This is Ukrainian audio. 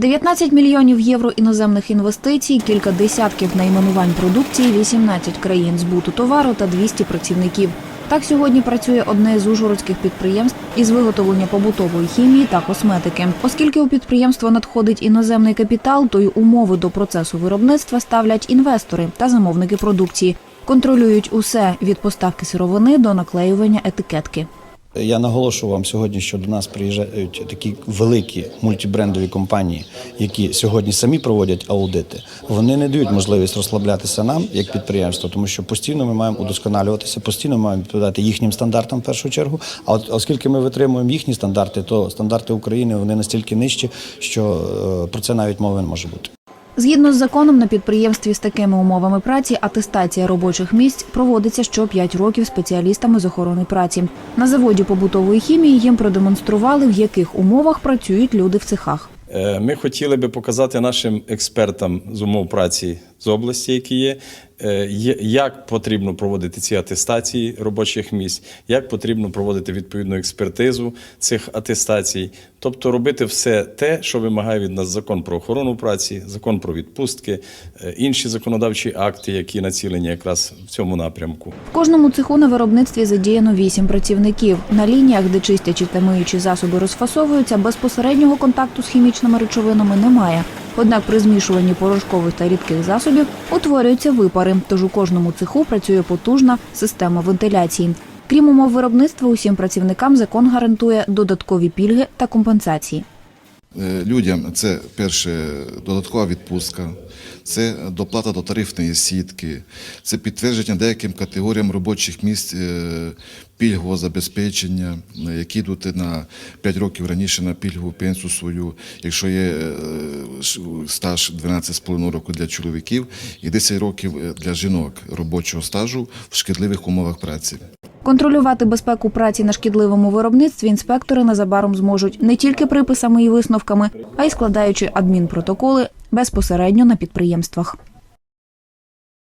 19 мільйонів євро іноземних інвестицій, кілька десятків найменувань продукції, 18 країн збуту товару та 200 працівників. Так сьогодні працює одне з ужгородських підприємств із виготовлення побутової хімії та косметики. Оскільки у підприємство надходить іноземний капітал, то й умови до процесу виробництва ставлять інвестори та замовники продукції. Контролюють усе від поставки сировини до наклеювання етикетки. Я наголошую вам сьогодні, що до нас приїжджають такі великі мультибрендові компанії, які сьогодні самі проводять аудити. Вони не дають можливість розслаблятися нам як підприємство, тому що постійно ми маємо удосконалюватися, постійно маємо відповідати їхнім стандартам в першу чергу. А от оскільки ми витримуємо їхні стандарти, то стандарти України вони настільки нижчі, що е, про це навіть мови не може бути. Згідно з законом, на підприємстві з такими умовами праці атестація робочих місць проводиться що 5 років спеціалістами з охорони праці. На заводі побутової хімії їм продемонстрували, в яких умовах працюють люди в цехах. Е, Ми хотіли би показати нашим експертам з умов праці з області, які є, е, як потрібно проводити ці атестації робочих місць, як потрібно проводити відповідну експертизу цих атестацій, тобто робити все те, що вимагає від нас закон про охорону праці, закон про відпустки, е, інші законодавчі акти, які націлені якраз в цьому напрямку. В кожному цеху на виробництві задіяно 8 працівників. На лініях, де чистячі та миючі засоби розфасовуються, безпосереднього контакту з хімічними речовинами немає. Однак при змішуванні порошкових та рідких засобів утворюються випари, тож у кожному цеху працює потужна система вентиляції. Крім умов виробництва, усім працівникам закон гарантує додаткові пільги та компенсації. Е, Людям це перше додаткова відпустка, це доплата до тарифної сітки, це підтвердження деяким категоріям робочих місць е, пільгового забезпечення, які йдуть на 5 років раніше на пільгову пенсію свою, якщо є е, стаж 12,5 року для чоловіків і 10 років для жінок робочого стажу в шкідливих умовах праці. Контролювати безпеку праці на шкідливому виробництві інспектори незабаром зможуть не тільки приписами і висновками, а й складаючи адмінпротоколи безпосередньо на підприємствах.